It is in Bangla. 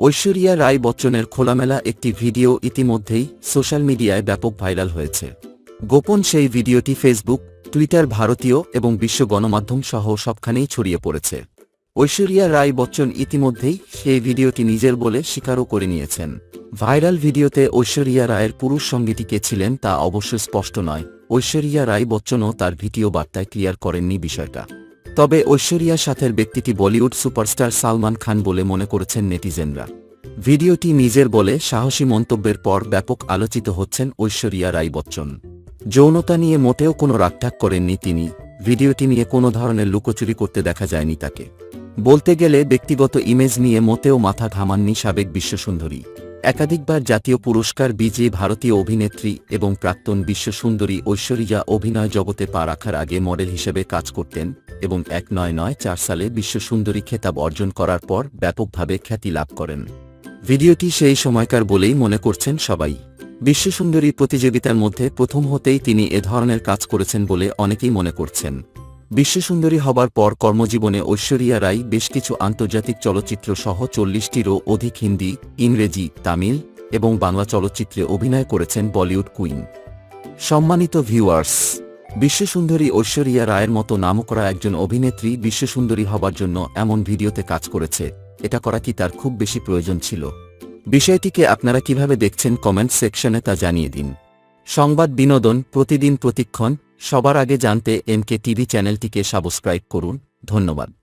ঐশ্বরিয়া রায় বচ্চনের খোলামেলা একটি ভিডিও ইতিমধ্যেই সোশ্যাল মিডিয়ায় ব্যাপক ভাইরাল হয়েছে। গোপন সেই ভিডিওটি ফেসবুক, টুইটার ভারতীয় এবং বিশ্ব গণমাধ্যম সহ সবখানেই ছড়িয়ে পড়েছে। ঐশ্বরিয়া রায় বচ্চন ইতিমধ্যেই সেই ভিডিওটি নিজের বলে স্বীকারও করে নিয়েছেন। ভাইরাল ভিডিওতে ঐশ্বরিয়া রায়ের পুরুষ সঙ্গীটি কে ছিলেন তা অবশ্য স্পষ্ট নয়। ঐশ্বরিয়া রায় বচ্চনও তার ভিডিও বার্তায় ক্লিয়ার করেননি বিষয়টা। তবে ঐশ্বরিয়া সাথের ব্যক্তিটি বলিউড সুপারস্টার সালমান খান বলে মনে করেছেন নেটিজেনরা। ভিডিওটি নিজের বলে সাহসী মন্তব্যের পর ব্যাপক আলোচিত হচ্ছেন ঐশ্বরিয়া রায় বচ্চন। যৌনতা নিয়ে মোটেও কোনো রাগটাক করেননি তিনি। ভিডিওটি নিয়ে কোনো ধরনের লুকোচুরি করতে দেখা যায়নি তাকে। বলতে গেলে ব্যক্তিগত ইমেজ নিয়ে মোটেও মাথা ঘামাননি সাবেক বিশ্বসুন্দরী। একাধিকবার জাতীয় পুরস্কার, বিজয়ী ভারতীয় অভিনেত্রী এবং প্রাক্তন বিশ্বসুন্দরী ঐশ্বরিয়া অভিনয় জগতে পা রাখার আগে মডেল হিসেবে কাজ করতেন। এবং এক নয় নয় চার সালে বিশ্বসুন্দরী খেতাব অর্জন করার পর ব্যাপকভাবে খ্যাতি লাভ করেন। ভিডিওটি সেই সময়কার বলেই মনে করছেন সবাই। বিশ্বসুন্দরী প্রতিযোগিতার মধ্যে প্রথম হতেই তিনি এ ধরনের কাজ করেছেন বলে অনেকেই মনে করছেন। বিশ্বসুন্দরী হবার পর কর্মজীবনে ঐশ্বরিয়া রাই বেশ কিছু আন্তর্জাতিক চলচ্চিত্র সহ চল্লিশটিরও অধিক হিন্দি, ইংরেজি, তামিল এবং বাংলা চলচ্চিত্রে অভিনয় করেছেন বলিউড কুইন। সম্মানিত ভিউয়ার্স বিশ্বসুন্দরী ঐশ্বরিয়া রায়ের মতো নামকরা একজন অভিনেত্রী বিশ্বসুন্দরী হবার জন্য এমন ভিডিওতে কাজ করেছে, এটা করা কি তার খুব বেশি প্রয়োজন ছিল? বিষয়টিকে আপনারা কীভাবে দেখছেন কমেন্ট সেকশনে তা জানিয়ে দিন। সংবাদ বিনোদন, প্রতিদিন প্রতিক্ষণ, সবার আগে জানতে এমকে টিভি চ্যানেলটিকে সাবস্ক্রাইব করুন, ধন্যবাদ।